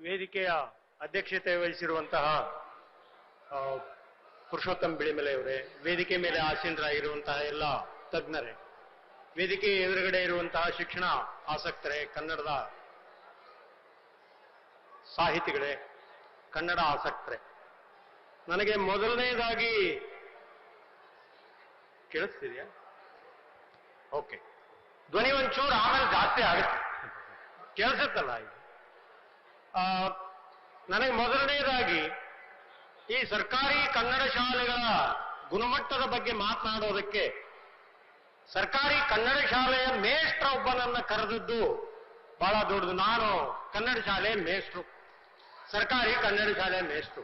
ವೇದಿಕೆಯ ಅಧ್ಯಕ್ಷತೆ ವಹಿಸಿರುವಂತಹ ಪುರುಷೋತ್ತಮ್ ಬಿಳಿಮಲೆಯವರೇ ವೇದಿಕೆ ಮೇಲೆ ಆಸೀನರಾಗಿರುವಂತಹ ಎಲ್ಲ ತಜ್ಞರೇ ವೇದಿಕೆ ಎದುರುಗಡೆ ಇರುವಂತಹ ಶಿಕ್ಷಣ ಆಸಕ್ತರೇ ಕನ್ನಡದ ಸಾಹಿತಿಗಳೇ ಕನ್ನಡ ಆಸಕ್ತರೇ. ನನಗೆ ಮೊದಲನೇದಾಗಿ ಕೇಳಿಸ್ತಿದೆಯಾ? ಓಕೆ. ಧ್ವನಿ ಒಂಚೂರು ಆಮೇಲೆ ಜಾಸ್ತಿ ಆಗುತ್ತೆ. ಕೇಳಿಸುತ್ತಲ್ಲ ಆ, ನನಗೆ ಮೊದಲನೇದಾಗಿ ಈ ಸರ್ಕಾರಿ ಕನ್ನಡ ಶಾಲೆಗಳ ಗುಣಮಟ್ಟದ ಬಗ್ಗೆ ಮಾತನಾಡೋದಕ್ಕೆ ಸರ್ಕಾರಿ ಕನ್ನಡ ಶಾಲೆಯ ಮೇಷ್ಟ್ರ ಒಬ್ಬನನ್ನ ಕರೆದದ್ದು ಬಹಳ ದೊಡ್ಡದು. ನಾನು ಕನ್ನಡ ಶಾಲೆ ಮೇಷ್ಟ್ರು. ಸರ್ಕಾರಿ ಕನ್ನಡ ಶಾಲೆ ಮೇಷ್ಟ್ರು.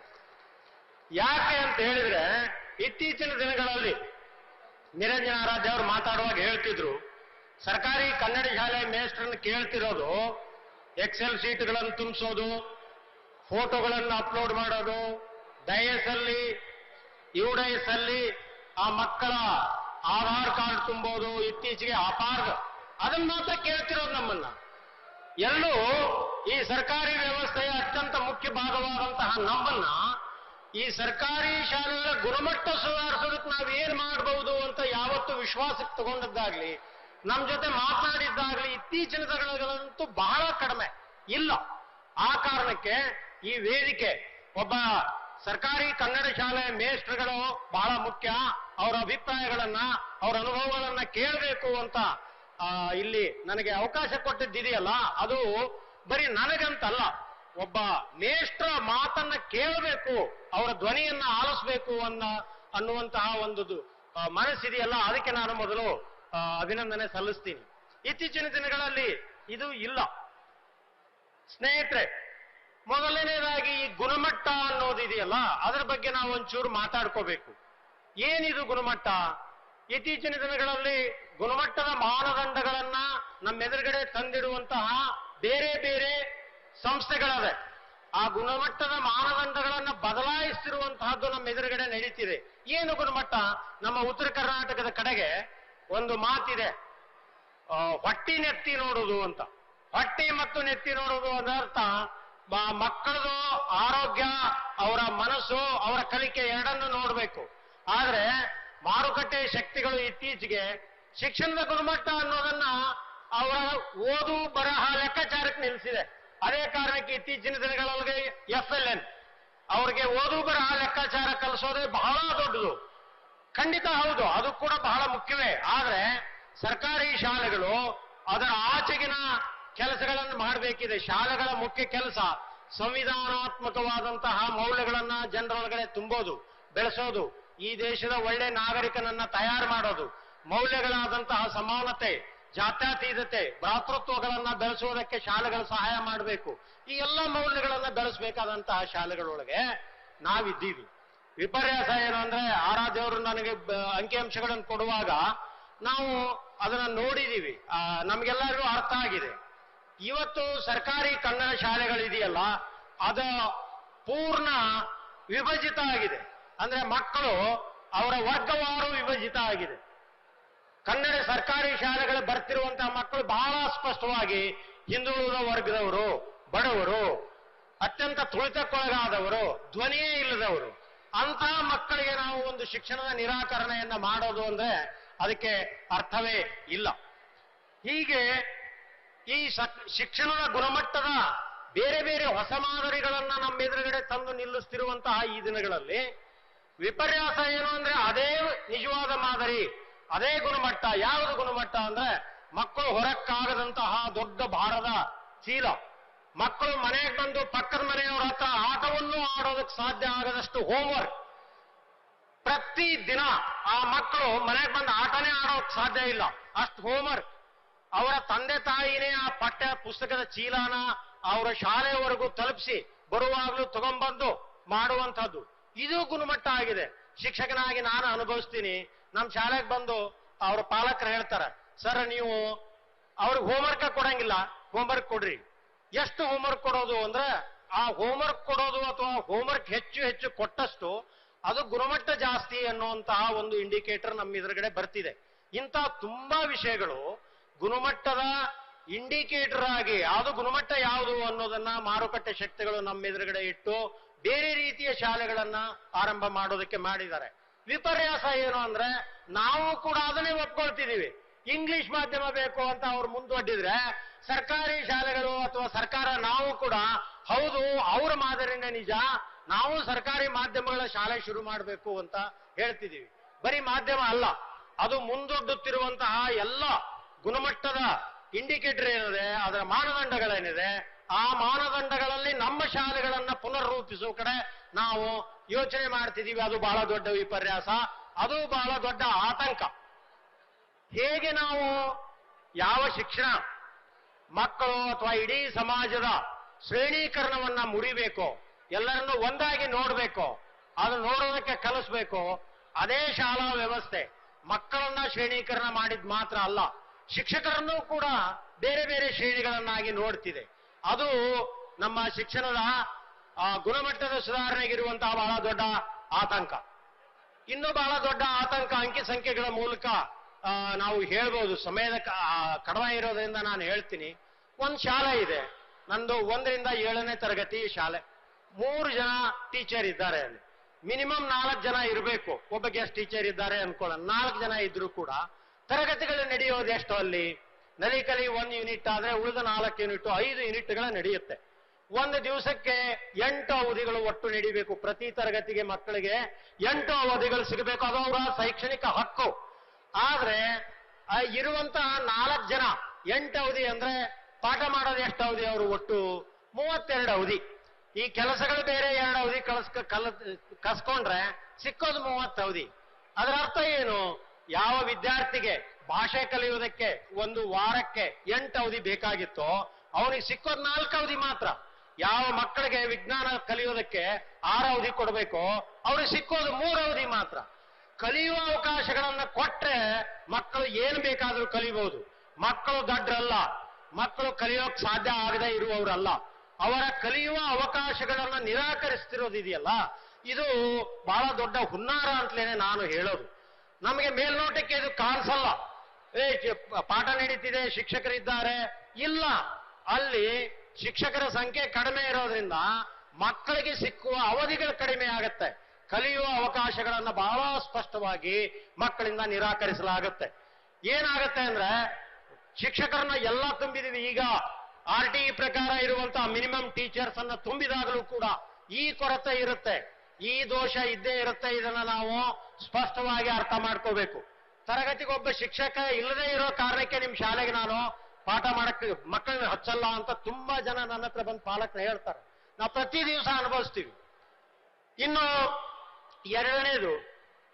ಯಾಕೆ ಅಂತ ಹೇಳಿದ್ರೆ ಇತ್ತೀಚಿನ ದಿನಗಳಲ್ಲಿ ನಿರಂಜನ ಆರಾಧ್ಯ ಅವರು ಮಾತಾಡುವಾಗ ಹೇಳ್ತಿದ್ರು, ಸರ್ಕಾರಿ ಕನ್ನಡ ಶಾಲೆ ಮೇಷ್ಟ್ರನ್ನು ಕೇಳ್ತಿರೋದು ಎಕ್ಸೆಲ್ ಶೀಟ್ಗಳನ್ನು ತುಂಬಿಸೋದು, ಫೋಟೋಗಳನ್ನು ಅಪ್ಲೋಡ್ ಮಾಡೋದು ಡಯಸ್ ಅಲ್ಲಿ ಯುಡೈಸ್ ಅಲ್ಲಿ ಆ ಮಕ್ಕಳ ಆಧಾರ್ ಕಾರ್ಡ್ ತುಂಬೋದು, ಇತ್ತೀಚೆಗೆ ಅಪಾರ್ಗ. ಅದನ್ನ ಮಾತ್ರ ಕೇಳ್ತಿರೋದು ನಮ್ಮನ್ನ. ಎಲ್ಲೂ ಈ ಸರ್ಕಾರಿ ವ್ಯವಸ್ಥೆಯ ಅತ್ಯಂತ ಮುಖ್ಯ ಭಾಗವಾದಂತಹ ನಮ್ಮನ್ನ ಈ ಸರ್ಕಾರಿ ಶಾಲೆಗಳ ಗುಣಮಟ್ಟ ಸುಧಾರಿಸೋದಕ್ಕೆ ನಾವು ಏನ್ ಮಾಡಬಹುದು ಅಂತ ಯಾವತ್ತು ವಿಶ್ವಾಸಕ್ಕೆ ತಗೊಂಡದ್ದಾಗ್ಲಿ ನಮ್ಮ ಜೊತೆ ಮಾತನಾಡಿದ್ದಾಗ್ಲಿ ಇತ್ತೀಚಿನ ದಿನಗಳಂತೂ ಬಹಳ ಕಡಿಮೆ. ಇಲ್ಲ. ಆ ಕಾರಣಕ್ಕೆ ಈ ವೇದಿಕೆ ಒಬ್ಬ ಸರ್ಕಾರಿ ಕನ್ನಡ ಶಾಲೆ ಮೇಸ್ಟ್ರುಗಳು ಬಹಳ ಮುಖ್ಯ. ಅವರ ಅಭಿಪ್ರಾಯಗಳನ್ನ, ಅವರ ಅನುಭವಗಳನ್ನ ಕೇಳಬೇಕು ಅಂತ ಇಲ್ಲಿ ನನಗೆ ಅವಕಾಶ ಕೊಟ್ಟಿದ್ದಿದೆಯಲ್ಲ, ಅದು ಬರೀ ನನಗಂತಲ್ಲ. ಒಬ್ಬ ಮೇಷ್ಟ್ರ ಮಾತನ್ನ ಕೇಳಬೇಕು, ಅವರ ಧ್ವನಿಯನ್ನ ಆಲಿಸಬೇಕು ಅನ್ನ, ಅನ್ನುವಂತಹ ಒಂದು ಮನಸ್ಸಿದೆಯಲ್ಲ, ಅದಕ್ಕೆ ನಾನು ಮೊದಲು ಅಭಿನಂದನೆ ಸಲ್ಲಿಸ್ತೀನಿ. ಇತ್ತೀಚಿನ ದಿನಗಳಲ್ಲಿ ಇದು ಇಲ್ಲ. ಸ್ನೇಹಿತರೆ, ಮೊದಲನೇದಾಗಿ ಈ ಗುಣಮಟ್ಟ ಅನ್ನೋದಿದೆಯಲ್ಲ ಅದರ ಬಗ್ಗೆ ನಾವು ಒಂಚೂರು ಮಾತಾಡ್ಕೋಬೇಕು. ಏನಿದು ಗುಣಮಟ್ಟ? ಇತ್ತೀಚಿನ ದಿನಗಳಲ್ಲಿ ಗುಣಮಟ್ಟದ ಮಾನದಂಡಗಳನ್ನ ನಮ್ಮೆದುರುಗಡೆ ತಂದಿಡುವಂತಹ ಬೇರೆ ಬೇರೆ ಸಂಸ್ಥೆಗಳವೆ. ಆ ಗುಣಮಟ್ಟದ ಮಾನದಂಡಗಳನ್ನ ಬದಲಾಯಿಸಿರುವಂತಹದ್ದು ನಮ್ಮ ಎದುರುಗಡೆ ನಡೀತಿದೆ. ಏನು ಗುಣಮಟ್ಟ? ನಮ್ಮ ಉತ್ತರ ಕರ್ನಾಟಕದ ಕಡೆಗೆ ಒಂದು ಮಾತಿದೆ. ಹೊಟ್ಟಿ ನೆತ್ತಿ ನೋಡುದು ಅಂತ. ಹೊಟ್ಟಿ ಮತ್ತು ನೆತ್ತಿ ನೋಡುವುದು ಅದರ್ಥ ಮಕ್ಕಳದು ಆರೋಗ್ಯ, ಅವರ ಮನಸ್ಸು, ಅವರ ಕಲಿಕೆ ಎರಡನ್ನು ನೋಡಬೇಕು. ಆದ್ರೆ ಮಾರುಕಟ್ಟೆ ಶಕ್ತಿಗಳು ಇತ್ತೀಚೆಗೆ ಶಿಕ್ಷಣದ ಗುಣಮಟ್ಟ ಅನ್ನೋದನ್ನ ಅವರ ಓದು, ಬರಹ, ಲೆಕ್ಕಾಚಾರಕ್ಕೆ ನಿಲ್ಲಿಸಿದೆ ಅದೇ ಕಾರಣಕ್ಕೆ ಇತ್ತೀಚಿನ ದಿನಗಳಲ್ಲಿ ಎಫ್ ಎಲ್ ಎನ್, ಅವ್ರಿಗೆ ಓದು, ಬರಹ, ಲೆಕ್ಕಾಚಾರ ಕಲಿಸೋದೇ ಬಹಳ ದೊಡ್ಡದು. ಖಂಡಿತ ಹೌದು, ಅದು ಕೂಡ ಬಹಳ ಮುಖ್ಯವೇ. ಆದ್ರೆ ಸರ್ಕಾರಿ ಶಾಲೆಗಳು ಅದರ ಆಚೆಗಿನ ಕೆಲಸಗಳನ್ನು ಮಾಡಬೇಕಿದೆ. ಶಾಲೆಗಳ ಮುಖ್ಯ ಕೆಲಸ ಸಂವಿಧಾನಾತ್ಮಕವಾದಂತಹ ಮೌಲ್ಯಗಳನ್ನ ಜನರೊಳಗಡೆ ತುಂಬೋದು, ಬೆಳೆಸೋದು, ಈ ದೇಶದ ಒಳ್ಳೆ ನಾಗರಿಕನನ್ನ ತಯಾರು ಮಾಡೋದು, ಮೌಲ್ಯಗಳಾದಂತಹ ಸಮಾನತೆ, ಜಾತ್ಯತೀತತೆ, ಭ್ರಾತೃತ್ವಗಳನ್ನ ಬೆಳೆಸುವುದಕ್ಕೆ ಶಾಲೆಗಳು ಸಹಾಯ ಮಾಡಬೇಕು. ಈ ಎಲ್ಲ ಮೌಲ್ಯಗಳನ್ನ ಬೆಳೆಸಬೇಕಾದಂತಹ ಶಾಲೆಗಳೊಳಗೆ ನಾವಿದ್ದೀವಿ. ವಿಪರ್ಯಾಸ ಏನು ಅಂದ್ರೆ ಆರಾಧ್ಯವರು ನನಗೆ ಬ- ಅಂಕಿಅಂಶಗಳನ್ನು ಕೊಡುವಾಗ ನಾವು ಅದನ್ನ ನೋಡಿದೀವಿ. ನಮ್ಗೆಲ್ಲರಿಗೂ ಅರ್ಥ ಆಗಿದೆ. ಇವತ್ತು ಸರ್ಕಾರಿ ಕನ್ನಡ ಶಾಲೆಗಳಿದೆಯಲ್ಲ, ಅದ ಪೂರ್ಣ ವಿಭಜಿತ ಆಗಿದೆ. ಅಂದ್ರೆ ಮಕ್ಕಳು ಅವರ ವರ್ಗವಾರು ವಿಭಜಿತ ಆಗಿದೆ. ಕನ್ನಡ ಸರ್ಕಾರಿ ಶಾಲೆಗಳು ಬರ್ತಿರುವಂತಹ ಮಕ್ಕಳು ಬಹಳ ಸ್ಪಷ್ಟವಾಗಿ ಹಿಂದುಳಿದ ವರ್ಗದವರು, ಬಡವರು, ಅತ್ಯಂತ ತುಳಿತಕ್ಕೊಳಗಾದವರು, ಧ್ವನಿಯೇ ಇಲ್ಲದವರು. ಅಂತಹ ಮಕ್ಕಳಿಗೆ ನಾವು ಒಂದು ಶಿಕ್ಷಣದ ನಿರಾಕರಣೆಯನ್ನ ಮಾಡೋದು ಅಂದ್ರೆ ಅದಕ್ಕೆ ಅರ್ಥವೇ ಇಲ್ಲ. ಹೀಗೆ ಈ ಶಿಕ್ಷಣದ ಗುಣಮಟ್ಟದ ಬೇರೆ ಬೇರೆ ಹೊಸ ಮಾದರಿಗಳನ್ನ ನಮ್ಮ ಎದುರುಗಡೆ ತಂದು ನಿಲ್ಲಿಸ್ತಿರುವಂತಹ ಈ ದಿನಗಳಲ್ಲಿ ವಿಪರ್ಯಾಸ ಏನು ಅಂದ್ರೆ ಅದೇ ನಿಜವಾದ ಮಾದರಿ, ಅದೇ ಗುಣಮಟ್ಟ. ಯಾವುದು ಗುಣಮಟ್ಟ ಅಂದ್ರೆ ಮಕ್ಕಳು ಹೊರಕ್ಕಾಗದಂತಹ ದೊಡ್ಡ ಭಾರದ ಚೀಲ. ಮಕ್ಕಳು ಮನೆಗೆ ಬಂದು ಪಕ್ಕದ ಮನೆಯವರ ಆಡೋದಕ್ಕೆ ಸಾಧ್ಯ ಆಗದಷ್ಟು ಹೋಮ್ವರ್ಕ್ ಪ್ರತಿ ದಿನ ಆ ಮಕ್ಕಳು ಮನೆಗೆ ಬಂದು ಆಟನೇ ಆಡೋಕ್ ಸಾಧ್ಯ ಇಲ್ಲ. ಅಷ್ಟು ಹೋಮ್ವರ್ಕ್ ಅವರ ತಂದೆ ತಾಯಿನೇ ಆ ಪಠ್ಯ ಪುಸ್ತಕದ ಚೀಲಾನ ಅವರ ಶಾಲೆಯವರೆಗೂ ತಲುಪಿಸಿ ಬರುವಾಗಲೂ ತಗೊಂಬಂದು ಮಾಡುವಂಥದ್ದು. ಇದು ಗುಣಮಟ್ಟ ಆಗಿದೆ. ಶಿಕ್ಷಕನಾಗಿ ನಾನು ಅನುಭವಿಸ್ತೀನಿ. ನಮ್ಮ ಶಾಲೆಗೆ ಬಂದು ಅವರ ಪಾಲಕರು ಹೇಳ್ತಾರೆ, ಸರ್, ನೀವು ಅವ್ರಿಗೆ ಹೋಮ್ವರ್ಕ್ ಕೊಡಂಗಿಲ್ಲ. ಹೋಮ್ವರ್ಕ್ ಕೊಡ್ರಿ. ಎಷ್ಟು ಹೋಮ್ವರ್ಕ್ ಕೊಡೋದು ಅಂದ್ರೆ ಆ ಹೋಮ್ವರ್ಕ್ ಕೊಡೋದು ಅಥವಾ ಹೋಮ್ವರ್ಕ್ ಹೆಚ್ಚು ಹೆಚ್ಚು ಕೊಟ್ಟಷ್ಟು ಅದು ಗುಣಮಟ್ಟ ಜಾಸ್ತಿ ಅನ್ನುವಂತಹ ಒಂದು ಇಂಡಿಕೇಟರ್ ನಮ್ಮ ಎದುರುಗಡೆ ಬರ್ತಿದೆ. ಇಂಥ ತುಂಬಾ ವಿಷಯಗಳು ಗುಣಮಟ್ಟದ ಇಂಡಿಕೇಟರ್ ಆಗಿ ಅದು ಗುಣಮಟ್ಟ ಯಾವುದು ಅನ್ನೋದನ್ನ ಮಾರುಕಟ್ಟೆ ಶಕ್ತಿಗಳು ನಮ್ಮ ಎದುರುಗಡೆ ಇಟ್ಟು ಬೇರೆ ರೀತಿಯ ಶಾಲೆಗಳನ್ನ ಆರಂಭ ಮಾಡೋದಕ್ಕೆ ಮಾಡಿದ್ದಾರೆ. ವಿಪರ್ಯಾಸ ಏನು ಅಂದ್ರೆ ನಾವು ಕೂಡ ಅದನ್ನೇ ಒಪ್ಕೊಳ್ತಿದೀವಿ ಇಂಗ್ಲಿಷ್ ಮಾಧ್ಯಮ ಬೇಕು ಅಂತ ಅವ್ರು ಮುಂದುವಡ್ಡಿದ್ರೆ ಸರ್ಕಾರಿ ಶಾಲೆಗಳು ಅಥವಾ ಸರ್ಕಾರ ನಾವು ಕೂಡ, ಹೌದು, ಅವರ ಮಾದರಿನೇ ನಿಜ, ನಾವು ಸರ್ಕಾರಿ ಮಾಧ್ಯಮಗಳ ಶಾಲೆ ಶುರು ಮಾಡಬೇಕು ಅಂತ ಹೇಳ್ತಿದೀವಿ ಬರೀ ಮಾಧ್ಯಮ ಅಲ್ಲ, ಅದು ಮುಂದೊಡ್ಡುತ್ತಿರುವಂತಹ ಎಲ್ಲ ಗುಣಮಟ್ಟದ ಇಂಡಿಕೇಟರ್ ಏನಿದೆ, ಅದರ ಮಾನದಂಡಗಳೇನಿದೆ, ಆ ಮಾನದಂಡಗಳಲ್ಲಿ ನಮ್ಮ ಶಾಲೆಗಳನ್ನ ಪುನರ್ರೂಪಿಸುವ ಕಡೆ ನಾವು ಯೋಚನೆ ಮಾಡ್ತಿದ್ದೀವಿ. ಅದು ಬಹಳ ದೊಡ್ಡ ವಿಪರ್ಯಾಸ, ಅದು ಬಹಳ ದೊಡ್ಡ ಆತಂಕ. ಹೇಗೆ ನಾವು ಯಾವ ಶಿಕ್ಷಣ ಮಕ್ಕಳು ಅಥವಾ ಇಡೀ ಸಮಾಜದ ಶ್ರೇಣೀಕರಣವನ್ನ ಮುರಿಬೇಕು, ಎಲ್ಲರನ್ನು ಒಂದಾಗಿ ನೋಡಬೇಕು, ಅದು ನೋಡೋದಕ್ಕೆ ಕಲಿಸ್ಬೇಕು, ಅದೇ ಶಾಲಾ ವ್ಯವಸ್ಥೆ. ಮಕ್ಕಳನ್ನ ಶ್ರೇಣೀಕರಣ ಮಾಡಿದ್ ಮಾತ್ರ ಅಲ್ಲ, ಶಿಕ್ಷಕರನ್ನು ಕೂಡ ಬೇರೆ ಬೇರೆ ಶ್ರೇಣಿಗಳನ್ನಾಗಿ ನೋಡ್ತಿದೆ. ಅದು ನಮ್ಮ ಶಿಕ್ಷಣದ ಗುಣಮಟ್ಟದ ಸುಧಾರಣೆಗಿರುವಂತಹ ಬಹಳ ದೊಡ್ಡ ಆತಂಕ. ಇನ್ನು ಬಹಳ ದೊಡ್ಡ ಆತಂಕ ಅಂಕಿ ಸಂಖ್ಯೆಗಳ ಮೂಲಕ ನಾವು ಹೇಳ್ಬೋದು, ಸಮಯದ ಕಡಿಮೆ ಇರೋದ್ರಿಂದ ನಾನು ಹೇಳ್ತೀನಿ. ಒಂದು ಶಾಲೆ ಇದೆ. ನಂದು ಒಂದರಿಂದ ಏಳನೇ ತರಗತಿ ಶಾಲೆ. ಮೂರು ಜನ ಟೀಚರ್ ಇದ್ದಾರೆ ಅಲ್ಲಿ. ಮಿನಿಮಮ್ ನಾಲ್ಕು ಜನ ಇರಬೇಕು. ಒಬ್ಬ ಗೆಸ್ಟ್ ಟೀಚರ್ ಇದ್ದಾರೆ ಅನ್ಕೊಳ್ಳೋಣ. ನಾಲ್ಕು ಜನ ಇದ್ರು ಕೂಡ ತರಗತಿಗಳು ನಡೆಯೋದು ಎಷ್ಟು ಅಲ್ಲಿ. ನಲಿಕಲಿ ಒಂದು ಯೂನಿಟ್ ಆದ್ರೆ ಉಳಿದ ನಾಲ್ಕು ಯೂನಿಟ್ ಐದು ಯೂನಿಟ್ಗಳ ನಡೆಯುತ್ತೆ. ಒಂದು ದಿವಸಕ್ಕೆ ಎಂಟು ಅವಧಿಗಳು ಒಟ್ಟು ನಡಿಬೇಕು. ಪ್ರತಿ ತರಗತಿಗೆ ಮಕ್ಕಳಿಗೆ ಎಂಟು ಅವಧಿಗಳು ಸಿಗಬೇಕು. ಅದು ಅವರ ಶೈಕ್ಷಣಿಕ ಹಕ್ಕು. ಆದ್ರೆ ಇರುವಂತ ನಾಲ್ಕು ಜನ, ಎಂಟು ಅವಧಿ ಅಂದ್ರೆ ಪಾಠ ಮಾಡೋದು ಎಷ್ಟು ಅವಧಿ ಅವರು ಒಟ್ಟು? ಮೂವತ್ತೆರಡು ಅವಧಿ. ಈ ಕೆಲಸಗಳು ಬೇರೆ ಎರಡು ಅವಧಿ ಕಲಸ್ ಕಲ, ಕಸ್ಕೊಂಡ್ರೆ ಸಿಕ್ಕೋದು ಮೂವತ್ತು ಅವಧಿ. ಅದರ ಅರ್ಥ ಏನು? ಯಾವ ವಿದ್ಯಾರ್ಥಿಗೆ ಭಾಷೆ ಕಲಿಯುವುದಕ್ಕೆ ಒಂದು ವಾರಕ್ಕೆ ಎಂಟು ಅವಧಿ ಬೇಕಾಗಿತ್ತೋ, ಅವನಿಗೆ ಸಿಕ್ಕೋದು ನಾಲ್ಕು ಅವಧಿ ಮಾತ್ರ. ಯಾವ ಮಕ್ಕಳಿಗೆ ವಿಜ್ಞಾನ ಕಲಿಯೋದಕ್ಕೆ ಆರು ಅವಧಿ ಕೊಡಬೇಕೋ ಅವ್ರಿಗೆ ಸಿಕ್ಕೋದು ಮೂರು ಅವಧಿ ಮಾತ್ರ. ಕಲಿಯುವ ಅವಕಾಶಗಳನ್ನ ಕೊಟ್ರೆ ಮಕ್ಕಳು ಏನು ಬೇಕಾದರೂ ಕಲಿಬಹುದು ಮಕ್ಕಳು ದಡ್ಡರಲ್ಲ ಮಕ್ಕಳು ಕಲಿಯೋಕ್ ಸಾಧ್ಯ ಆಗದೆ ಇರುವವರಲ್ಲ. ಅವರ ಕಲಿಯುವ ಅವಕಾಶಗಳನ್ನ ನಿರಾಕರಿಸ್ತಿರೋದಿದೆಯಲ್ಲ ಇದು ಬಹಳ ದೊಡ್ಡ ಹುನ್ನಾರ ಅಂತಲೇನೆ ನಾನು ಹೇಳೋದು. ನಮಗೆ ಮೇಲ್ನೋಟಕ್ಕೆ ಇದು ಕಾಣಿಸಲ್ಲ. ಏ ಪಾಠ ನಡೀತಿದೆ, ಶಿಕ್ಷಕರಿದ್ದಾರೆ. ಇಲ್ಲ. ಅಲ್ಲಿ ಶಿಕ್ಷಕರ ಸಂಖ್ಯೆ ಕಡಿಮೆ ಇರೋದ್ರಿಂದ ಮಕ್ಕಳಿಗೆ ಸಿಕ್ಕುವ ಅವಧಿಗಳು ಕಡಿಮೆ ಆಗತ್ತೆ. ಕಲಿಯುವ ಅವಕಾಶಗಳನ್ನು ಬಹಳ ಸ್ಪಷ್ಟವಾಗಿ ಮಕ್ಕಳಿಂದ ನಿರಾಕರಿಸಲಾಗುತ್ತೆ. ಏನಾಗತ್ತೆ ಅಂದ್ರೆ, ಶಿಕ್ಷಕರನ್ನ ಎಲ್ಲ ತುಂಬಿದೀವಿ ಈಗ. ಆರ್ ಟಿ ಪ್ರಕಾರ ಇರುವಂತಹ ಮಿನಿಮಮ್ ಟೀಚರ್ಸ್ ಅನ್ನ ತುಂಬಿದಾಗಲೂ ಕೂಡ ಈ ಕೊರತೆ ಇರುತ್ತೆ. ಈ ದೋಷ ಇದ್ದೇ ಇರುತ್ತೆ, ಇದನ್ನ ನಾವು ಸ್ಪಷ್ಟವಾಗಿ ಅರ್ಥ ಮಾಡ್ಕೋಬೇಕು. ತರಗತಿಗೆ ಒಬ್ಬ ಶಿಕ್ಷಕ ಇಲ್ಲದೆ ಇರೋ ಕಾರಣಕ್ಕೆ ನಿಮ್ ಶಾಲೆಗೆ ನಾನು ಪಾಠ ಮಾಡಕ್ಕೆ ಮಕ್ಕಳನ್ನ ಹಚ್ಚಲ್ಲ ಅಂತ ತುಂಬಾ ಜನ ನನ್ನ ಹತ್ರ ಬಂದು ಪಾಲಕರು ಹೇಳ್ತಾರೆ. ನಾವು ಪ್ರತಿ ದಿವಸ ಅನುಭವಿಸ್ತೀವಿ. ಇನ್ನು ಎರಡನೇದು,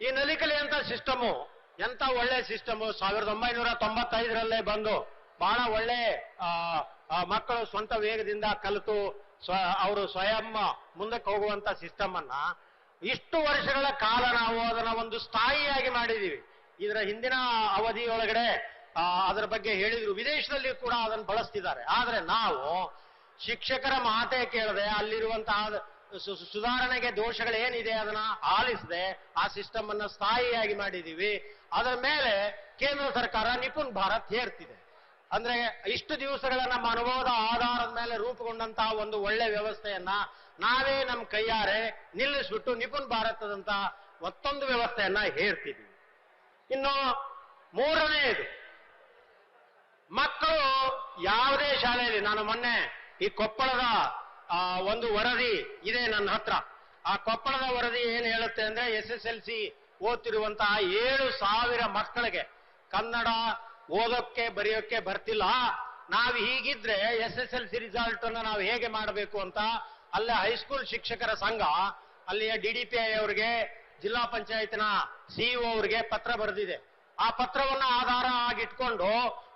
ಈ ನಲಿಕಲಿ ಅಂತ ಸಿಸ್ಟಮು? ಎಂತ ಒಳ್ಳೆ ಸಿಸ್ಟಮು? ಸಾವಿರದ ಒಂಬೈನೂರ ತೊಂಬತ್ತೈದರಲ್ಲೇ ಬಂದು ಬಹಳ ಒಳ್ಳೆ ಮಕ್ಕಳು ಸ್ವಂತ ವೇಗದಿಂದ ಕಲಿತು ಸ್ವ, ಅವರು ಸ್ವಯಂ ಮುಂದಕ್ಕೆ ಹೋಗುವಂತ ಸಿಸ್ಟಮ್ ಅನ್ನ ಇಷ್ಟು ವರ್ಷಗಳ ಕಾಲ ನಾವು ಅದನ್ನ ಒಂದು ಸ್ಥಾಯಿಯಾಗಿ ಮಾಡಿದೀವಿ ಇದರ ಹಿಂದಿನ ಅವಧಿಯೊಳಗಡೆ ಅದರ ಬಗ್ಗೆ ಹೇಳಿದ್ರು. ವಿದೇಶದಲ್ಲಿ ಕೂಡ ಅದನ್ನು ಬಳಸ್ತಿದ್ದಾರೆ. ಆದ್ರೆ ನಾವು ಶಿಕ್ಷಕರ ಮಾತೇ ಕೇಳದೆ ಅಲ್ಲಿರುವಂತಹ ಸುಧಾರಣೆಗೆ ದೋಷಗಳು ಏನಿದೆ ಅದನ್ನ ಆಲಿಸದೆ ಆ ಸಿಸ್ಟಮ್ ಅನ್ನ ಸ್ಥಾಯಿಯಾಗಿ ಮಾಡಿದೀವಿ. ಅದರ ಮೇಲೆ ಕೇಂದ್ರ ಸರ್ಕಾರ ನಿಪುಣ್ ಭಾರತ್ ಹೇರ್ತಿದೆ. ಅಂದ್ರೆ ಇಷ್ಟು ದಿವಸಗಳ ನಮ್ಮ ಅನುಭವದ ಆಧಾರದ ಮೇಲೆ ರೂಪುಗೊಂಡಂತಹ ಒಂದು ಒಳ್ಳೆ ವ್ಯವಸ್ಥೆಯನ್ನ ನಾವೇ ನಮ್ಮ ಕೈಯಾರೆ ನಿಲ್ಲಿಸ್ಬಿಟ್ಟು ನಿಪುಣ್ ಭಾರತದಂತ ಮತ್ತೊಂದು ವ್ಯವಸ್ಥೆಯನ್ನ ಹೇರ್ತಿದ್ವಿ. ಇನ್ನು ಮೂರನೆಯದು, ಮಕ್ಕಳು ಯಾವುದೇ ಶಾಲೆಯಲ್ಲಿ, ನಾನು ಮೊನ್ನೆ ಈ ಕೊಪ್ಪಳದ ಆ, ಒಂದು ವರದಿ ಇದೆ ನನ್ನ ಹತ್ರ. ಆ ಕೊಪ್ಪಳದ ವರದಿ ಏನ್ ಹೇಳುತ್ತೆ ಅಂದ್ರೆ ಎಸ್ ಎಸ್ ಎಲ್ ಸಿ ಓದ್ತಿರುವಂತಹ ಏಳು ಸಾವಿರ ಮಕ್ಕಳಿಗೆ ಕನ್ನಡ ಓದೋಕ್ಕೆ ಬರೆಯೋಕ್ಕೆ ಬರ್ತಿಲ್ಲ. ನಾವು ಹೀಗಿದ್ರೆ S S L C result ಅನ್ನ ನಾವು ಹೇಗೆ ಮಾಡಬೇಕು ಅಂತ ಅಲ್ಲೇ ಹೈಸ್ಕೂಲ್ ಶಿಕ್ಷಕರ ಸಂಘ ಅಲ್ಲಿಯ ಡಿ ಡಿ ಪಿ ಐ ಅವರಿಗೆ ಜಿಲ್ಲಾ ಪಂಚಾಯತ್ನ ಸಿಇಒ ಅವರಿಗೆ ಪತ್ರ ಬರೆದಿದೆ. ಆ ಪತ್ರವನ್ನ ಆಧಾರ ಆಗಿಟ್ಕೊಂಡು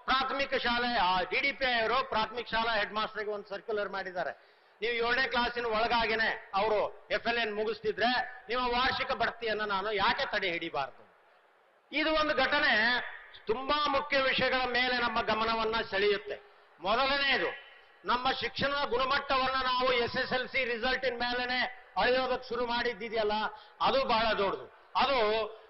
ಪ್ರಾಥಮಿಕ ಶಾಲೆ ಪಿ ಅವರು ಪ್ರಾಥಮಿಕ ಶಾಲಾ ಹೆಡ್ ಮಾಸ್ಟರ್ಗೆ ಒಂದು ಸರ್ಕ್ಯುಲರ್ ಮಾಡಿದ್ದಾರೆ. ನೀವು ಏಳನೇ ಕ್ಲಾಸಿನ ಒಳಗಾಗಿನೇ ಅವರು ಎಫ್ ಎಲ್ ಎನ್ ಮುಗಿಸ್ತಿದ್ರೆ ನಿಮ್ಮ ವಾರ್ಷಿಕ ಬಡ್ತಿಯನ್ನು ನಾನು ಯಾಕೆ ತಡೆ ಹಿಡಿಬಾರದು? ಇದು ಒಂದು ಘಟನೆ. ತುಂಬಾ ಮುಖ್ಯ ವಿಷಯಗಳ ಮೇಲೆ ನಮ್ಮ ಗಮನವನ್ನ ಸೆಳೆಯುತ್ತೆ. ಮೊದಲನೆಯದು, ನಮ್ಮ ಶಿಕ್ಷಣದ ಗುಣಮಟ್ಟವನ್ನ ನಾವು ಎಸ್ ಎಸ್ ಎಲ್ ಸಿ ರಿಸಲ್ಟಿನ ಮೇಲೆನೆ ಅಳೆಯೋದಕ್ಕೆ ಶುರು ಮಾಡಿದ್ದಿದೆಯಲ್ಲ, ಅದು ಬಹಳ ದೊಡ್ಡದು. ಅದು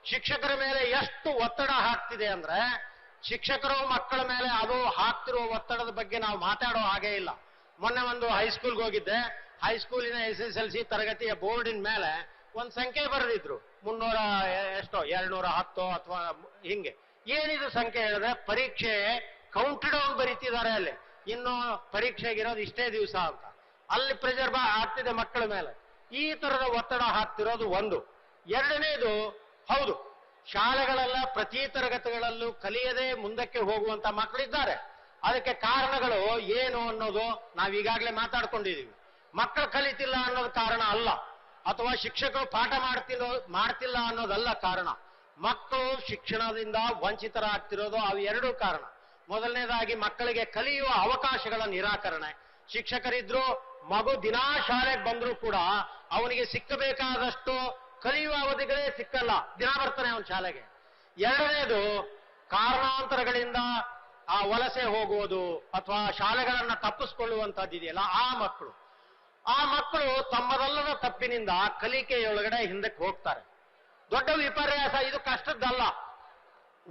ಶಿಕ್ಷಕರ ಮೇಲೆ ಎಷ್ಟು ಒತ್ತಡ ಹಾಕ್ತಿದೆ ಅಂದ್ರೆ, ಶಿಕ್ಷಕರು ಮಕ್ಕಳ ಮೇಲೆ ಅದು ಹಾಕ್ತಿರುವ ಒತ್ತಡದ ಬಗ್ಗೆ ನಾವು ಮಾತಾಡೋ ಹಾಗೆ ಇಲ್ಲ. ಮೊನ್ನೆ ಒಂದು ಹೈಸ್ಕೂಲ್ಗೆ ಹೋಗಿದ್ದೆ. ಹೈಸ್ಕೂಲಿನ ಎಸ್ ಎಸ್ ಎಲ್ ಸಿ ತರಗತಿಯ ಬೋರ್ಡಿನ ಮೇಲೆ ಒಂದು ಸಂಖ್ಯೆ ಬರೆದಿದ್ರು. ಮುನ್ನೂರ ಎಷ್ಟೋ, ಎರಡ್ನೂರ ಹತ್ತೋ ಅಥವಾ ಹಿಂಗೆ. ಏನಿದು ಸಂಖ್ಯೆ ಹೇಳಿದ್ರೆ, ಪರೀಕ್ಷೆ ಕೌಂಟ್ ಡೌನ್ ಬರೀತಿದ್ದಾರೆ ಅಲ್ಲಿ. ಇನ್ನು ಪರೀಕ್ಷೆಗಿರೋದು ಇಷ್ಟೇ ದಿವಸ ಅಂತ. ಅಲ್ಲಿ ಪ್ರೆಷರ್ ಬಾ ಆಗ್ತಿದೆ ಮಕ್ಕಳ ಮೇಲೆ. ಈ ತರದ ಒತ್ತಡ ಹಾಕ್ತಿರೋದು ಒಂದು. ಎರಡನೇದು, ಹೌದು. ಶಾಲೆಗಳೆಲ್ಲ ಪ್ರತಿ ತರಗತಿಗಳಲ್ಲೂ ಕಲಿಯದೆ ಮುಂದಕ್ಕೆ ಹೋಗುವಂತ ಮಕ್ಕಳಿದ್ದಾರೆ. ಅದಕ್ಕೆ ಕಾರಣಗಳು ಏನು ಅನ್ನೋದು ನಾವು ಈಗಾಗಲೇ ಮಾತಾಡ್ಕೊಂಡಿದ್ದೀವಿ. ಮಕ್ಕಳು ಕಲಿತಿಲ್ಲ ಅನ್ನೋದು ಕಾರಣ ಅಲ್ಲ. ಅಥವಾ ಶಿಕ್ಷಕರು ಪಾಠ ಮಾಡ್ತಿಲ್ಲ ಮಾಡ್ತಿಲ್ಲ ಅನ್ನೋದಲ್ಲ ಕಾರಣ. ಮಕ್ಕಳು ಶಿಕ್ಷಣದಿಂದ ವಂಚಿತರಾಗ್ತಿರೋದು ಅವು ಎರಡೂ ಕಾರಣ. ಮೊದಲನೇದಾಗಿ ಮಕ್ಕಳಿಗೆ ಕಲಿಯುವ ಅವಕಾಶಗಳ ನಿರಾಕರಣೆ. ಶಿಕ್ಷಕರಿದ್ರು, ಮಗು ದಿನಾ ಶಾಲೆಗೆ ಬಂದರೂ ಕೂಡ ಅವನಿಗೆ ಸಿಕ್ಕಬೇಕಾದಷ್ಟು ಕಲಿಯುವ ಅವಧಿಗಳೇ ಸಿಕ್ಕಲ್ಲ. ದಿನ ಬರ್ತಾನೆ ಅವನ ಶಾಲೆಗೆ. ಎರಡನೇದು ಕಾರಣಾಂತರಗಳಿಂದ ಆ ವಲಸೆ ಹೋಗುವುದು ಅಥವಾ ಶಾಲೆಗಳನ್ನ ತಪ್ಪಿಸ್ಕೊಳ್ಳುವಂತಹದ್ದಿದೆಯಲ್ಲ, ಆ ಮಕ್ಕಳು. ಆ ಮಕ್ಕಳು ತಮ್ಮದಲ್ಲದ ತಪ್ಪಿನಿಂದ ಕಲಿಕೆಯೊಳಗಡೆ ಹಿಂದಕ್ಕೆ ಹೋಗ್ತಾರೆ. ದೊಡ್ಡ ವಿಪರ್ಯಾಸ, ಇದು ಕಷ್ಟದ್ದಲ್ಲ.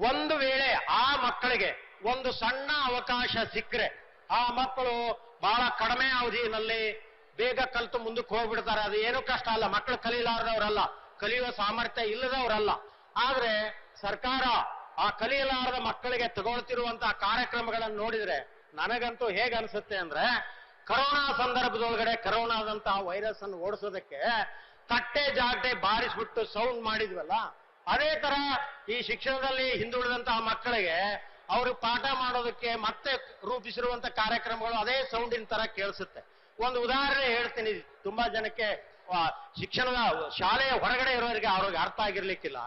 ಒಂದು ವೇಳೆ ಆ ಮಕ್ಕಳಿಗೆ ಒಂದು ಸಣ್ಣ ಅವಕಾಶ ಸಿಕ್ಕರೆ, ಆ ಮಕ್ಕಳು ಬಹಳ ಕಡಿಮೆ ಅವಧಿಯಲ್ಲಿ ಬೇಗ ಕಲಿತು ಮುಂದಕ್ಕೆ ಹೋಗ್ಬಿಡ್ತಾರೆ. ಅದು ಏನು ಕಷ್ಟ ಅಲ್ಲ. ಮಕ್ಕಳು ಕಲೀಲಾರದವರಲ್ಲ. ಕಲಿಯುವ ಸಾಮರ್ಥ್ಯ ಇಲ್ಲದವರಲ್ಲ. ಆದ್ರೆ ಸರ್ಕಾರ ಆ ಕಲಿಯಲಾರದ ಮಕ್ಕಳಿಗೆ ತಗೊಳ್ತಿರುವಂತಹ ಕಾರ್ಯಕ್ರಮಗಳನ್ನು ನೋಡಿದ್ರೆ ನನಗಂತೂ ಹೇಗೆ ಅನಿಸುತ್ತೆ ಅಂದ್ರೆ, ಕರೋನಾ ಸಂದರ್ಭದೊಳಗಡೆ ಕರೋನಾದಂತಹ ವೈರಸ್ ಅನ್ನು ಓಡಿಸೋದಕ್ಕೆ ತಟ್ಟೆ ಜಾಗಟೆ ಬಾರಿಸ್ಬಿಟ್ಟು ಸೌಂಡ್ ಮಾಡಿದ್ವಲ್ಲ, ಅದೇ ತರ ಈ ಶಿಕ್ಷಣದಲ್ಲಿ ಹಿಂದುಳಿದಂತಹ ಮಕ್ಕಳಿಗೆ ಅವರು ಪಾಠ ಮಾಡೋದಕ್ಕೆ ಮತ್ತೆ ರೂಪಿಸಿರುವಂತಹ ಕಾರ್ಯಕ್ರಮಗಳು ಅದೇ ಸೌಂಡಿನ ತರ ಕೇಳಿಸುತ್ತೆ. ಒಂದು ಉದಾಹರಣೆ ಹೇಳ್ತೀನಿ, ತುಂಬಾ ಜನಕ್ಕೆ ಶಿಕ್ಷಣದ ಶಾಲೆಯ ಹೊರಗಡೆ ಇರೋರಿಗೆ ಅವ್ರಿಗೆ ಅರ್ಥ ಆಗಿರ್ಲಿಕ್ಕಿಲ್ಲ.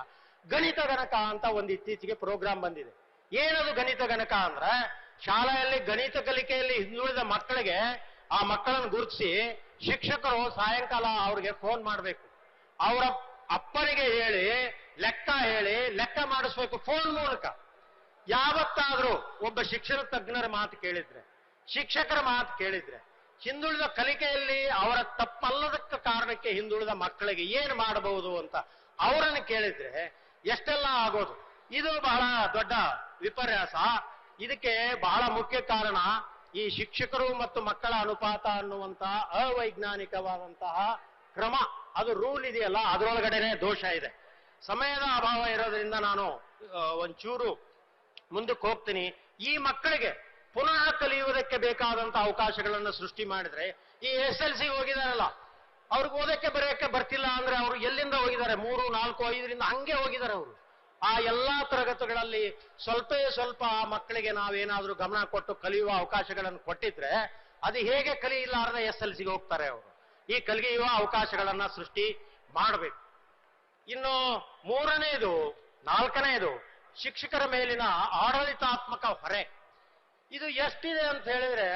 ಗಣಿತ ಗಣಕ ಅಂತ ಒಂದು ಇತ್ತೀಚೆಗೆ ಪ್ರೋಗ್ರಾಮ್ ಬಂದಿದೆ. ಏನದು ಗಣಿತ ಗಣಕ ಅಂದ್ರೆ, ಶಾಲೆಯಲ್ಲಿ ಗಣಿತ ಕಲಿಕೆಯಲ್ಲಿ ಹಿಂದುಳಿದ ಮಕ್ಕಳಿಗೆ ಆ ಮಕ್ಕಳನ್ನು ಗುರುತಿಸಿ ಶಿಕ್ಷಕರು ಸಾಯಂಕಾಲ ಅವ್ರಿಗೆ ಫೋನ್ ಮಾಡಬೇಕು. ಅವರ ಅಪ್ಪನಿಗೆ ಹೇಳಿ, ಲೆಕ್ಕ ಹೇಳಿ, ಲೆಕ್ಕ ಮಾಡಿಸ್ಬೇಕು ಫೋನ್ ಮೂಲಕ. ಯಾವತ್ತಾದ್ರೂ ಒಬ್ಬ ಶಿಕ್ಷಣ ತಜ್ಞರ ಮಾತು ಕೇಳಿದ್ರೆ, ಶಿಕ್ಷಕರ ಮಾತು ಕೇಳಿದ್ರೆ, ಹಿಂದುಳಿದ ಕಲಿಕೆಯಲ್ಲಿ ಅವರ ತಪ್ಪಲ್ಲದಕ್ಕ ಕಾರಣಕ್ಕೆ ಹಿಂದುಳಿದ ಮಕ್ಕಳಿಗೆ ಏನು ಮಾಡಬಹುದು ಅಂತ ಅವರನ್ನು ಕೇಳಿದ್ರೆ ಎಷ್ಟೆಲ್ಲ ಆಗೋದು? ಇದು ಬಹಳ ದೊಡ್ಡ ವಿಪರ್ಯಾಸ. ಇದಕ್ಕೆ ಬಹಳ ಮುಖ್ಯ ಕಾರಣ ಈ ಶಿಕ್ಷಕರು ಮತ್ತು ಮಕ್ಕಳ ಅನುಪಾತ ಅನ್ನುವಂತಹ ಅವೈಜ್ಞಾನಿಕವಾದಂತಹ ಕ್ರಮ. ಅದು ರೂಲ್ ಇದೆಯಲ್ಲ, ಅದರೊಳಗಡೆನೆ ದೋಷ ಇದೆ. ಸಮಯದ ಅಭಾವ ಇರೋದ್ರಿಂದ ನಾನು ಒಂಚೂರು ಮುಂದಕ್ಕೆ ಹೋಗ್ತೀನಿ. ಈ ಮಕ್ಕಳಿಗೆ ಪುನಃ ಕಲಿಯುವುದಕ್ಕೆ ಬೇಕಾದಂತಹ ಅವಕಾಶಗಳನ್ನು ಸೃಷ್ಟಿ ಮಾಡಿದ್ರೆ ಈ ಎಸ್ ಎಲ್ ಸಿ ಹೋಗಿದಾರಲ್ಲ ಅವ್ರಿಗೆ ಓದಕ್ಕೆ ಬರೆಯಕ್ಕೆ ಬರ್ತಿಲ್ಲ ಅಂದ್ರೆ ಅವರು ಎಲ್ಲಿಂದ ಹೋಗಿದ್ದಾರೆ? ಮೂರು, ನಾಲ್ಕು, ಐದರಿಂದ ಹಂಗೆ ಹೋಗಿದ್ದಾರೆ ಅವರು. ಆ ಎಲ್ಲಾ ತರಗತಿಗಳಲ್ಲಿ ಸ್ವಲ್ಪ ಸ್ವಲ್ಪ ಮಕ್ಕಳಿಗೆ ನಾವೇನಾದ್ರೂ ಗಮನ ಕೊಟ್ಟು ಕಲಿಯುವ ಅವಕಾಶಗಳನ್ನು ಕೊಟ್ಟಿದ್ರೆ ಅದು ಹೇಗೆ ಕಲಿಯಿಲ್ಲಾರದೆ ಎಸ್ ಎಲ್ ಸಿಗೆ ಹೋಗ್ತಾರೆ ಅವರು. ಈ ಕಲಿಯುವ ಅವಕಾಶಗಳನ್ನ ಸೃಷ್ಟಿ ಮಾಡಬೇಕು. ಇನ್ನು ಮೂರನೇದು, ನಾಲ್ಕನೇದು, ಶಿಕ್ಷಕರ ಮೇಲಿನ ಆಡಳಿತಾತ್ಮಕ ಹೊರೆ. ಇದು ಎಷ್ಟಿದೆ ಅಂತ ಹೇಳಿದ್ರೆ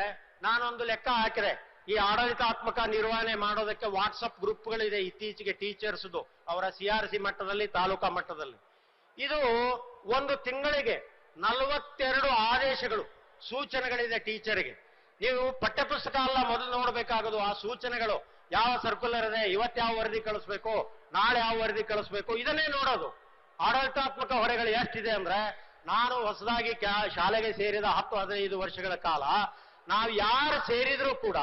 ನಾನೊಂದು ಲೆಕ್ಕ ಹಾಕಿದೆ. ಈ ಆಡಳಿತಾತ್ಮಕ ನಿರ್ವಹಣೆ ಮಾಡೋದಕ್ಕೆ ವಾಟ್ಸಪ್ ಗ್ರೂಪ್ಗಳಿದೆ ಇತ್ತೀಚೆಗೆ ಟೀಚರ್ಸ್ದು, ಅವರ ಸಿ ಆರ್ ಸಿ ಮಟ್ಟದಲ್ಲಿ, ತಾಲೂಕಾ ಮಟ್ಟದಲ್ಲಿ. ಇದು ಒಂದು ತಿಂಗಳಿಗೆ ನಲವತ್ತೆರಡು ಆದೇಶಗಳು, ಸೂಚನೆಗಳಿದೆ ಟೀಚರ್ಗೆ. ನೀವು ಪಠ್ಯಪುಸ್ತಕ ಅಲ್ಲ ಮೊದಲು ನೋಡಬೇಕಾಗೋದು, ಆ ಸೂಚನೆಗಳು ಯಾವ ಸರ್ಕ್ಯುಲರ್ ಇದೆ, ಇವತ್ತು ಯಾವ ವರದಿ ಕಳಿಸ್ಬೇಕು, ನಾಳೆ ಯಾವ ವರದಿ ಕಳಿಸ್ಬೇಕು, ಇದನ್ನೇ ನೋಡೋದು. ಆಡಳಿತಾತ್ಮಕ ಹೊರೆಗಳು ಎಷ್ಟಿದೆ ಅಂದ್ರೆ, ನಾನು ಹೊಸದಾಗಿ ಶಾಲೆಗೆ ಸೇರಿದ ಹತ್ತು ಹದಿನೈದು ವರ್ಷಗಳ ಕಾಲ ನಾವು ಯಾರು ಸೇರಿದ್ರು ಕೂಡ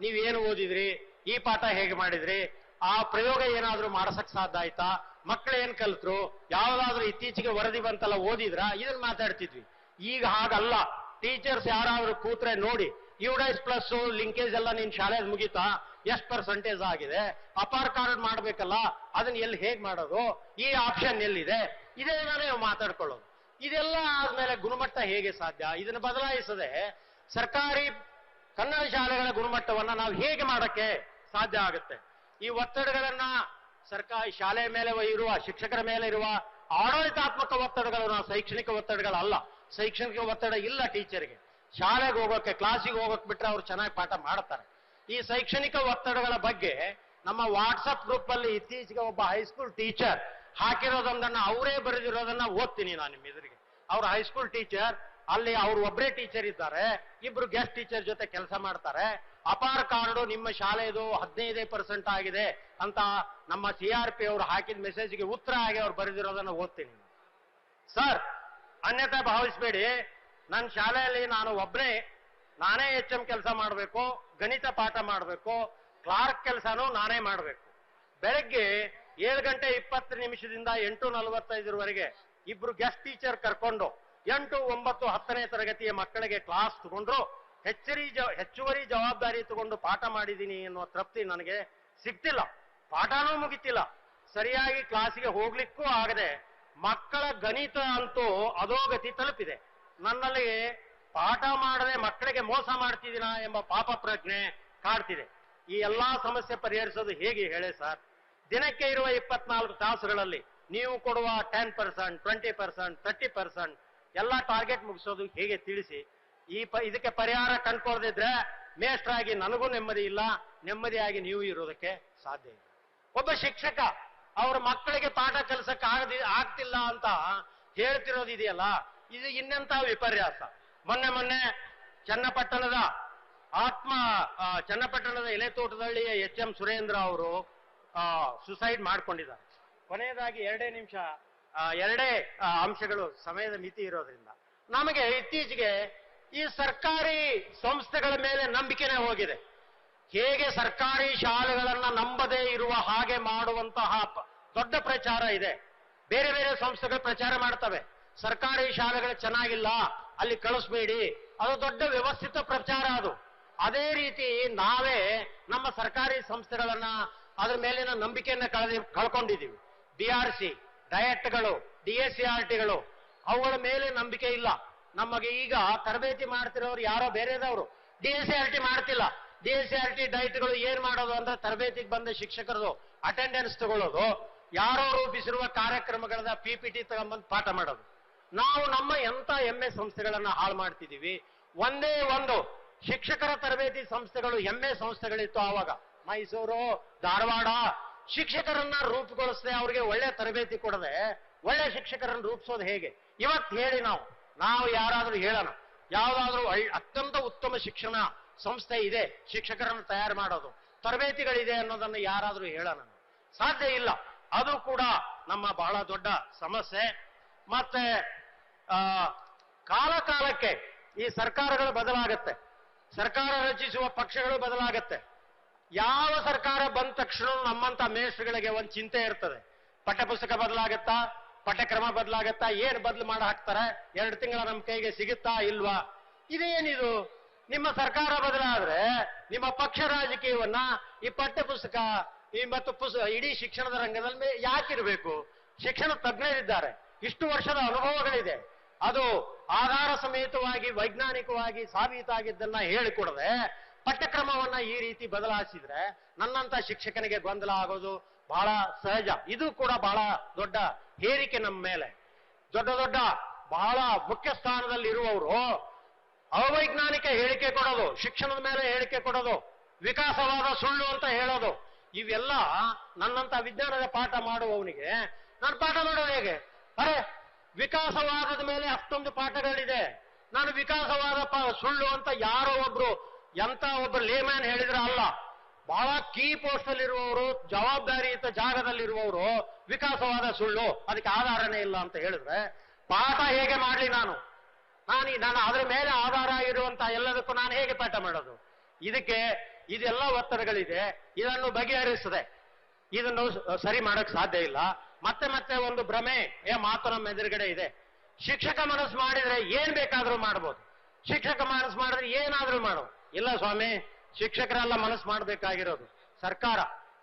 ನೀವೇನು ಓದಿದ್ರಿ? ಈ ಪಾಠ ಹೇಗೆ ಮಾಡಿದ್ರಿ? ಆ ಪ್ರಯೋಗ ಏನಾದ್ರೂ ಮಾಡಸಕ್ ಸಾಧ್ಯ ಆಯ್ತಾ? ಮಕ್ಕಳು ಏನ್ ಕಲ್ತ್ರು? ಯಾವ್ದಾದ್ರೂ ಇತ್ತೀಚೆಗೆ ವರದಿ ಬಂತಲ್ಲ ಓದಿದ್ರ? ಇದನ್ನ ಮಾತಾಡ್ತಿದ್ವಿ. ಈಗ ಹಾಗಲ್ಲ. ಟೀಚರ್ಸ್ ಯಾರಾದ್ರೂ ಕೂತ್ರೆ ನೋಡಿ ಯುಡೈಸ್ ಪ್ಲಸ್ ಲಿಂಕೇಜ್ ಎಲ್ಲ ನಿನ್ ಶಾಲೆ ಮುಗೀತಾ? ಎಷ್ಟು ಪರ್ಸೆಂಟೇಜ್ ಆಗಿದೆ? ಅಪಾರ್ ಕಾರ್ಡ್ ಮಾಡ್ಬೇಕಲ್ಲ ಅದನ್ನ ಎಲ್ಲಿ ಹೇಗ್ ಮಾಡೋದು? ಈ ಆಪ್ಷನ್ ಎಲ್ಲಿದೆ? ಇದೇ ಮಾತಾಡ್ಕೊಳ್ಳೋದು. ಇದೆಲ್ಲ ಆದ್ಮೇಲೆ ಗುಣಮಟ್ಟ ಹೇಗೆ ಸಾಧ್ಯ? ಇದನ್ನ ಬದಲಾಯಿಸದೆ ಸರ್ಕಾರಿ ಕನ್ನಡ ಶಾಲೆಗಳ ಗುಣಮಟ್ಟವನ್ನ ನಾವು ಹೇಗೆ ಮಾಡಕ್ಕೆ ಸಾಧ್ಯ ಆಗುತ್ತೆ? ಈ ಒತ್ತಡಗಳನ್ನ ಸರ್ಕಾರಿ ಶಾಲೆ ಮೇಲೆ ಇರುವ, ಶಿಕ್ಷಕರ ಮೇಲೆ ಇರುವ ಆಡಳಿತಾತ್ಮಕ ಒತ್ತಡಗಳು ನಾವು ಶೈಕ್ಷಣಿಕ ಒತ್ತಡಗಳಲ್ಲ. ಶೈಕ್ಷಣಿಕ ಒತ್ತಡ ಇಲ್ಲ ಟೀಚರ್ಗೆ. ಶಾಲೆಗೆ ಹೋಗೋಕೆ, ಕ್ಲಾಸಿಗೆ ಹೋಗೋಕೆ ಬಿಟ್ರೆ ಅವ್ರು ಚೆನ್ನಾಗಿ ಪಾಠ ಮಾಡ್ತಾರೆ. ಈ ಶೈಕ್ಷಣಿಕ ಒತ್ತಡಗಳ ಬಗ್ಗೆ ನಮ್ಮ ವಾಟ್ಸಪ್ ಗ್ರೂಪ್ ಅಲ್ಲಿ ಇತ್ತೀಚೆಗೆ ಒಬ್ಬ ಹೈಸ್ಕೂಲ್ ಟೀಚರ್ ಹಾಕಿರೋದೊಂದನ್ನ ಅವರೇ ಬರೆದಿರೋದನ್ನ ಓದ್ತೀನಿ ನಾನು ನಿಮ್ಮ ಎದುರಿಗೆ. ಅವ್ರ ಹೈಸ್ಕೂಲ್ ಟೀಚರ್ ಅಲ್ಲಿ ಅವ್ರು ಒಬ್ಬರೇ ಟೀಚರ್ ಇದ್ದಾರೆ, ಇಬ್ರು ಗೆಸ್ಟ್ ಟೀಚರ್ ಜೊತೆ ಕೆಲಸ ಮಾಡ್ತಾರೆ. ಅಪಾರ್ ಕಾರ್ಡು ನಿಮ್ಮ ಶಾಲೆದು ಹದಿನೈದೇ ಪರ್ಸೆಂಟ್ ಆಗಿದೆ ಅಂತ ನಮ್ಮ ಸಿ ಆರ್ ಪಿ ಅವರು ಹಾಕಿದ ಮೆಸೇಜ್ಗೆ ಉತ್ತರ ಆಗಿ ಅವ್ರು ಬರೆದಿರೋದನ್ನ ಓದ್ತೀನಿ. ಸರ್ ಅನ್ಯತೆ ಭಾವಿಸಬೇಡಿ. ನನ್ನ ಶಾಲೆಯಲ್ಲಿ ನಾನು ಒಬ್ಬನೇ ನಾನೇ ಎಚ್ ಎಂ ಕೆಲಸ ಮಾಡಬೇಕು, ಗಣಿತ ಪಾಠ ಮಾಡಬೇಕು ಕ್ಲಾರ್ಕ್ ಕೆಲಸನೂ ನಾನೇ ಮಾಡಬೇಕು. ಬೆಳಗ್ಗೆ ಏಳು ಗಂಟೆ ಇಪ್ಪತ್ತು ನಿಮಿಷದಿಂದ ಎಂಟು ನಲವತ್ತೈದರವರೆಗೆ ಇಬ್ರು ಗೆಸ್ಟ್ ಟೀಚರ್ ಕರ್ಕೊಂಡು ಎಂಟು ಒಂಬತ್ತು ಹತ್ತನೇ ತರಗತಿಯ ಮಕ್ಕಳಿಗೆ ಕ್ಲಾಸ್ ತಗೊಂಡ್ರು, ಹೆಚ್ಚರಿ ಹೆಚ್ಚುವರಿ ಜವಾಬ್ದಾರಿ ತಗೊಂಡು ಪಾಠ ಮಾಡಿದ್ದೀನಿ ಎನ್ನುವ ತೃಪ್ತಿ ನನಗೆ ಸಿಗ್ತಿಲ್ಲ. ಪಾಠನೂ ಮುಗಿತಿಲ್ಲ. ಸರಿಯಾಗಿ ಕ್ಲಾಸಿಗೆ ಹೋಗ್ಲಿಕ್ಕೂ ಆಗದೆ ಮಕ್ಕಳ ಗಣಿತ ಅಂತೂ ಅಧೋಗತಿ ತಲುಪಿದೆ. ನನ್ನಲ್ಲಿ ಪಾಠ ಮಾಡದೆ ಮಕ್ಕಳಿಗೆ ಮೋಸ ಮಾಡ್ತಿದ್ದೀನ ಎಂಬ ಪಾಪ ಪ್ರಜ್ಞೆ ಕಾಡ್ತಿದೆ. ಈ ಎಲ್ಲಾ ಸಮಸ್ಯೆ ಪರಿಹರಿಸೋದು ಹೇಗೆ ಹೇಳಿ ಸರ್? ದಿನಕ್ಕೆ ಇರುವ ಇಪ್ಪತ್ನಾಲ್ಕು ತಾಸುಗಳಲ್ಲಿ ನೀವು ಕೊಡುವ ten percent twenty percent thirty percent ಎಲ್ಲ ಟಾರ್ಗೆಟ್ ಮುಗಿಸೋದು ಹೇಗೆ ತಿಳಿಸಿ? ಈ ಇದಕ್ಕೆ ಪರಿಹಾರ ಕಂಡ್ಕೊಳ್ದಿದ್ರೆ ಮೇಷ್ಟ್ರಾಗಿ ನನಗೂ ನೆಮ್ಮದಿ ಇಲ್ಲ, ನೆಮ್ಮದಿಯಾಗಿ ನೀವು ಇರೋದಕ್ಕೆ ಸಾಧ್ಯ ಇಲ್ಲ. ಒಬ್ಬ ಶಿಕ್ಷಕ, ಅವ್ರ ಮಕ್ಕಳಿಗೆ ಪಾಠ ಕಲಿಸಕ್ಕೆ ಆಗದಿ, ಆಗ್ತಿಲ್ಲ ಅಂತ ಹೇಳ್ತಿರೋದು ಇದೆಯಲ್ಲ, ಇದು ಇನ್ನೆಂತ ವಿಪರ್ಯಾಸ. ಮೊನ್ನೆ ಮೊನ್ನೆ ಚನ್ನಪಟ್ಟಣದ ಆತ್ಮ ಚನ್ನಪಟ್ಟಣದ ಎಲೆ ಎಲೆತೋಟದಳ್ಳಿಯ ಎಚ್ ಎಂ ಸುರೇಂದ್ರ ಅವರು ಸುಸೈಡ್ ಮಾಡ್ಕೊಂಡಿದ್ದಾರೆ. ಕೊನೆಯದಾಗಿ ಎರಡೇ ನಿಮಿಷ ಎರಡೇ ಅಂಶಗಳು ಸಮಯದ ಮಿತಿ ಇರೋದ್ರಿಂದ. ನಮಗೆ ಇತ್ತೀಚೆಗೆ ಈ ಸರ್ಕಾರಿ ಸಂಸ್ಥೆಗಳ ಮೇಲೆ ನಂಬಿಕೆನೇ ಹೋಗಿದೆ. ಹೇಗೆ ಸರ್ಕಾರಿ ಶಾಲೆಗಳನ್ನ ನಂಬದೇ ಇರುವ ಹಾಗೆ ಮಾಡುವಂತಹ ದೊಡ್ಡ ಪ್ರಚಾರ ಇದೆ. ಬೇರೆ ಬೇರೆ ಸಂಸ್ಥೆಗಳು ಪ್ರಚಾರ ಮಾಡ್ತವೆ. ಸರ್ಕಾರಿ ಶಾಲೆಗಳು ಚೆನ್ನಾಗಿಲ್ಲ, ಅಲ್ಲಿ ಕಳಿಸ್ಬೇಡಿ. ಅದು ದೊಡ್ಡ ವ್ಯವಸ್ಥಿತ ಪ್ರಚಾರ ಅದು. ಅದೇ ರೀತಿ ನಾವೇ ನಮ್ಮ ಸರ್ಕಾರಿ ಸಂಸ್ಥೆಗಳನ್ನ ಅದ್ರ ಮೇಲಿನ ನಂಬಿಕೆಯನ್ನ ಕಳೆದಿ, ಕಳ್ಕೊಂಡಿದ್ದೀವಿ. ಬಿ ಆರ್ ಸಿ ಡಯಟ್ಗಳು ಡಿ ಎಸ್ ಸಿ ಆರ್ ಟಿಗಳು ಅವುಗಳ ಮೇಲೆ ನಂಬಿಕೆ ಇಲ್ಲ. ನಮಗೆ ಈಗ ತರಬೇತಿ ಮಾಡ್ತಿರೋರು ಯಾರೋ ಬೇರೆದವರು. D S C R T ಮಾಡ್ತಿಲ್ಲ. D S C R T ಡಯಟ್ಗಳು ಏನ್ ಮಾಡೋದು ಅಂದ್ರೆ ತರಬೇತಿಗೆ ಬಂದ ಶಿಕ್ಷಕರದು ಅಟೆಂಡೆನ್ಸ್ ತಗೊಳ್ಳೋದು. ಯಾರೋ ರೂಪಿಸಿರುವ ಕಾರ್ಯಕ್ರಮಗಳನ್ನ ಪಿ ಪಿ ಟಿ ತಗೊಂಡ್ಬಂದು ಪಾಠ ಮಾಡೋದು. ನಾವು ನಮ್ಮ ಎಂತ ಎ ಸಂಸ್ಥೆಗಳನ್ನ ಹಾಳು ಮಾಡ್ತಿದ್ದೀವಿ? ಒಂದೇ ಒಂದು ಶಿಕ್ಷಕರ ತರಬೇತಿ ಸಂಸ್ಥೆಗಳು ಎಮ್ಮೆ ಸಂಸ್ಥೆಗಳಿತ್ತು ಆವಾಗ. ಮೈಸೂರು, ಧಾರವಾಡ ಶಿಕ್ಷಕರನ್ನ ರೂಪುಗೊಳಿಸದೆ, ಅವ್ರಿಗೆ ಒಳ್ಳೆ ತರಬೇತಿ ಕೊಡದೆ, ಒಳ್ಳೆ ಶಿಕ್ಷಕರನ್ನು ರೂಪಿಸೋದು ಹೇಗೆ? ಇವತ್ತು ಹೇಳಿ ನಾವು ನಾವು ಯಾರಾದ್ರೂ ಹೇಳೋಣ. ಯಾವ್ದಾದ್ರೂ ಅತ್ಯಂತ ಉತ್ತಮ ಶಿಕ್ಷಣ ಸಂಸ್ಥೆ ಇದೆ, ಶಿಕ್ಷಕರನ್ನು ತಯಾರು ಮಾಡೋದು. ತರಬೇತಿಗಳಿದೆ ಅನ್ನೋದನ್ನು ಯಾರಾದ್ರೂ ಹೇಳೋಣ. ಸಾಧ್ಯ ಇಲ್ಲ. ಅದು ಕೂಡ ನಮ್ಮ ಬಹಳ ದೊಡ್ಡ ಸಮಸ್ಯೆ. ಮತ್ತೆ ಕಾಲ ಕಾಲಕ್ಕೆ ಈ ಸರ್ಕಾರಗಳು ಬದಲಾಗತ್ತೆ. ಸರ್ಕಾರ ರಚಿಸುವ ಪಕ್ಷಗಳು ಬದಲಾಗತ್ತೆ. ಯಾವ ಸರ್ಕಾರ ಬಂದ ತಕ್ಷಣ ನಮ್ಮಂತ ಮೇಷ್ಟ್ರುಗಳಿಗೆ ಒಂದು ಚಿಂತೆ ಇರ್ತದೆ. ಪಠ್ಯಪುಸ್ತಕ ಬದಲಾಗತ್ತಾ, ಪಠ್ಯಕ್ರಮ ಬದಲಾಗತ್ತಾ, ಏನು ಬದಲು ಮಾಡಿ ಹಾಕ್ತಾರೆ? ಎರಡು ತಿಂಗಳ ನಮ್ಮ ಕೈಗೆ ಸಿಗುತ್ತಾ ಇಲ್ವಾ? ಇದೇನಿದು? ನಿಮ್ಮ ಸರ್ಕಾರ ಬದಲಾದ್ರೆ ನಿಮ್ಮ ಪಕ್ಷ ರಾಜಕೀಯವನ್ನ ಈ ಪಠ್ಯಪುಸ್ತಕ, ಈ ಮತ್ತು ಪುಸ್, ಇಡೀ ಶಿಕ್ಷಣದ ರಂಗದಲ್ಲಿ ಯಾಕಿರಬೇಕು? ಶಿಕ್ಷಣ ತಜ್ಞರಿದ್ದಾರೆ. ಇಷ್ಟು ವರ್ಷದ ಅನುಭವಗಳಿದೆ. ಅದು ಆಧಾರ ಸಮೇತವಾಗಿ, ವೈಜ್ಞಾನಿಕವಾಗಿ ಸಾಬೀತಾಗಿದ್ದನ್ನ ಹೇಳಿಕೊಡದೆ ಪಠ್ಯಕ್ರಮವನ್ನ ಈ ರೀತಿ ಬದಲಾಯಿಸಿದ್ರೆ ನನ್ನಂತ ಶಿಕ್ಷಕನಿಗೆ ಗೊಂದಲ ಆಗೋದು ಬಹಳ ಸಹಜ. ಇದು ಕೂಡ ಬಹಳ ದೊಡ್ಡ ಹೇರಿಕೆ ನಮ್ಮ ಮೇಲೆ. ದೊಡ್ಡ ದೊಡ್ಡ ಬಹಳ ಮುಖ್ಯ ಸ್ಥಾನದಲ್ಲಿ ಇರುವವರು ಅವೈಜ್ಞಾನಿಕ ಹೇಳಿಕೆ ಕೊಡೋದು, ಶಿಕ್ಷಣದ ಮೇಲೆ ಹೇಳಿಕೆ ಕೊಡೋದು, ವಿಕಾಸವಾದ ಸುಳ್ಳು ಅಂತ ಹೇಳೋದು, ಇವೆಲ್ಲ ನನ್ನಂತ ವಿಜ್ಞಾನದ ಪಾಠ ಮಾಡುವವನಿಗೆ, ನಾನು ಪಾಠ ಮಾಡೋದು ಹೇಗೆ? ಅರೆ, ವಿಕಾಸವಾದದ ಮೇಲೆ ಅಷ್ಟೊಂದು ಪಾಠಗಳಿದೆ. ನಾನು ವಿಕಾಸವಾದ ಸುಳ್ಳು ಅಂತ ಯಾರೋ ಒಬ್ರು ಎಂತ ಒಬ್ರು ಲೇಮ್ಯಾನ್ ಹೇಳಿದ್ರೆ ಅಲ್ಲ. ಬಹಳ ಕೀ ಪೋಸ್ಟ್ ಅಲ್ಲಿರುವವರು ಜವಾಬ್ದಾರಿಯುತ ಜಾಗದಲ್ಲಿರುವವರು ವಿಕಾಸವಾದ ಸುಳ್ಳು. ಅದಕ್ಕೆ ಆಧಾರನೇ ಇಲ್ಲ ಅಂತ ಹೇಳಿದ್ರೆ, ಪಾಠ ಹೇಗೆ ಮಾಡಲಿ ನಾನು? ನಾನು ನಾನು ಅದರ ಮೇಲೆ ಆಧಾರ ಇರುವಂತ ಎಲ್ಲದಕ್ಕೂ ನಾನು ಹೇಗೆ ಪಾಠ ಮಾಡೋದು? ಇದಕ್ಕೆ ಇದೆಲ್ಲ ಒತ್ತಡಗಳಿದೆ. ಇದನ್ನು ಬಗೆಹರಿಸದೆ ಇದನ್ನು ಸರಿ ಮಾಡಕ್ ಸಾಧ್ಯ ಇಲ್ಲ. ಮತ್ತೆ ಮತ್ತೆ ಒಂದು ಭ್ರಮೆ, ಏ, ಮಾತು ನಮ್ಮ ಎದುರುಗಡೆ ಇದೆ. ಶಿಕ್ಷಕ ಮನಸ್ಸು ಮಾಡಿದ್ರೆ ಏನ್ ಬೇಕಾದ್ರೂ ಮಾಡ್ಬೋದು. ಶಿಕ್ಷಕ ಮನಸ್ಸು ಮಾಡಿದ್ರೆ ಏನಾದ್ರೂ ಮಾಡು. ಇಲ್ಲ ಸ್ವಾಮಿ, ಶಿಕ್ಷಕರೆಲ್ಲ ಮನಸ್ಸು ಮಾಡಬೇಕಾಗಿರೋದು. ಸರ್ಕಾರ,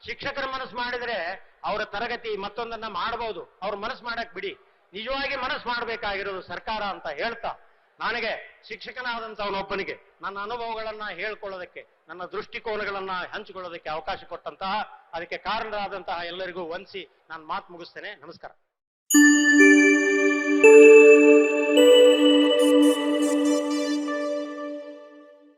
ಶಿಕ್ಷಕರ ಮನಸ್ಸು ಮಾಡಿದ್ರೆ ಅವರ ತರಗತಿ ಮತ್ತೊಂದನ್ನ ಮಾಡಬಹುದು ಅವ್ರ ಮನಸ್ಸು ಮಾಡಕ್ ಬಿಡಿ. ನಿಜವಾಗಿ ಮನಸ್ಸು ಮಾಡಬೇಕಾಗಿರೋದು ಸರ್ಕಾರ ಅಂತ ಹೇಳ್ತಾ, ನನಗೆ ಶಿಕ್ಷಕನಾದಂತವನೊಬ್ಬನಿಗೆ ನನ್ನ ಅನುಭವಗಳನ್ನ ಹೇಳ್ಕೊಳ್ಳೋದಕ್ಕೆ, ನನ್ನ ದೃಷ್ಟಿಕೋನಗಳನ್ನ ಹಂಚಿಕೊಳ್ಳೋದಕ್ಕೆ ಅವಕಾಶ ಕೊಟ್ಟಂತಹ, ಅದಕ್ಕೆ ಕಾರಣರಾದಂತಹ ಎಲ್ಲರಿಗೂ ವಂದಿಸಿ ನಾನು ಮಾತು ಮುಗಿಸ್ತೇನೆ. ನಮಸ್ಕಾರ.